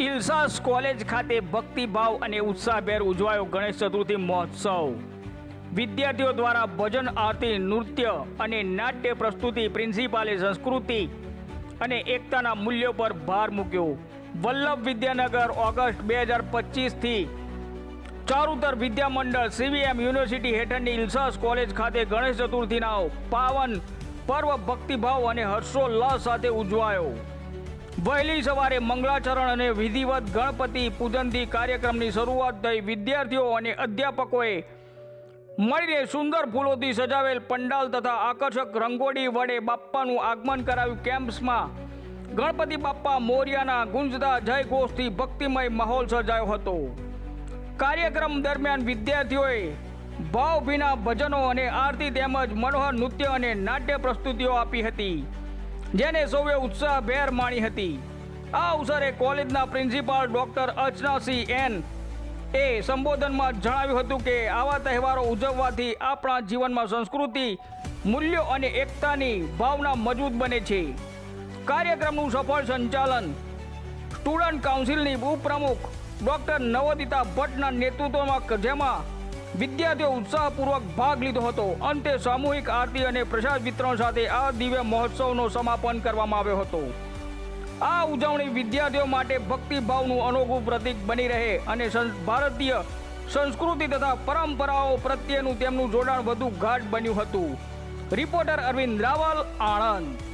ઇલ્સાસ college ખાતે ભક્તિભાવ અને ઉત્સાહભેર ઉજવાયો ગણેશ ચતુર્થી મહોત્સવ. વિદ્યાર્થીઓ દ્વારા ભજન, આરતી, નૃત્ય અને નાટ્ય પ્રસ્તુતિ, પ્રિન્સિપાલે સંસ્કૃતિ અને એકતાના મૂલ્યો પર ભાર મૂક્યો. વલ્લભ વિદ્યાનગર, ઓગસ્ટ બે હજાર પચીસથી ચારુતર વિદ્યામંડળ, સીવીએમ યુનિવર્સિટી હેઠળની ઇલ્સાસ કોલેજ ખાતે ગણેશ ચતુર્થીના પાવન પર્વ ભક્તિભાવ અને હર્ષોલ્લાસ સાથે ઉજવાયો. વહેલી સવારે મંગળાચરણ અને વિધિવત ગણપતિ પૂજનથી કાર્યક્રમની શરૂઆત થઈ. વિદ્યાર્થીઓ અને અધ્યાપકોએ મળીને સુંદર ફૂલોથી સજાવેલ પંડાલ તથા આકર્ષક રંગોળી વડે બાપ્પાનું આગમન કરાવ્યું. કેમ્પસમાં ગણપતિ બાપ્પા મોર્યાના ગુંજતા જય ઘોષથી ભક્તિમય માહોલ સર્જાયો હતો. કાર્યક્રમ દરમિયાન વિદ્યાર્થીઓએ ભાવભીના ભજનો અને આરતી તેમજ મનોહર નૃત્ય અને નાટ્ય પ્રસ્તુતિઓ આપી હતી. જેને સૌએ ઉત્સાહભેર માણી હતી. આ અવસરે કોલેજના પ્રિન્સિપાલ ડોક્ટર અર્ચનાસિંહ એન એ સંબોધનમાં જણાવ્યું હતું કે, આવા તહેવારો ઉજવવાથી આપણા જીવનમાં સંસ્કૃતિ, મૂલ્યો અને એકતાની ભાવના મજબૂત બને છે. કાર્યક્રમનું સફળ સંચાલન સ્ટુડન્ટ કાઉન્સિલની ઉપપ્રમુખ ડોક્ટર નવોદિતા ભટ્ટના નેતૃત્વમાં જેમાં વિદ્યાર્થીઓ ઉત્સાહપૂર્વક ભાગ લીધો હતો. અંતે સામૂહિક આરતી અને પ્રસાદ વિતરણ સાથે આ દિવ્ય મહોત્સવનો સમાપન કરવામાં આવ્યો હતો. આ ઉજવણી વિદ્યાર્થીઓ માટે ભક્તિભાવનું અનોખું પ્રતીક બની રહે અને ભારતીય સંસ્કૃતિ તથા પરંપરાઓ પ્રત્યેનું તેમનું જોડાણ વધુ ગાઢ બન્યું હતું. રિપોર્ટર અરવિંદ રાવલ, આણંદ.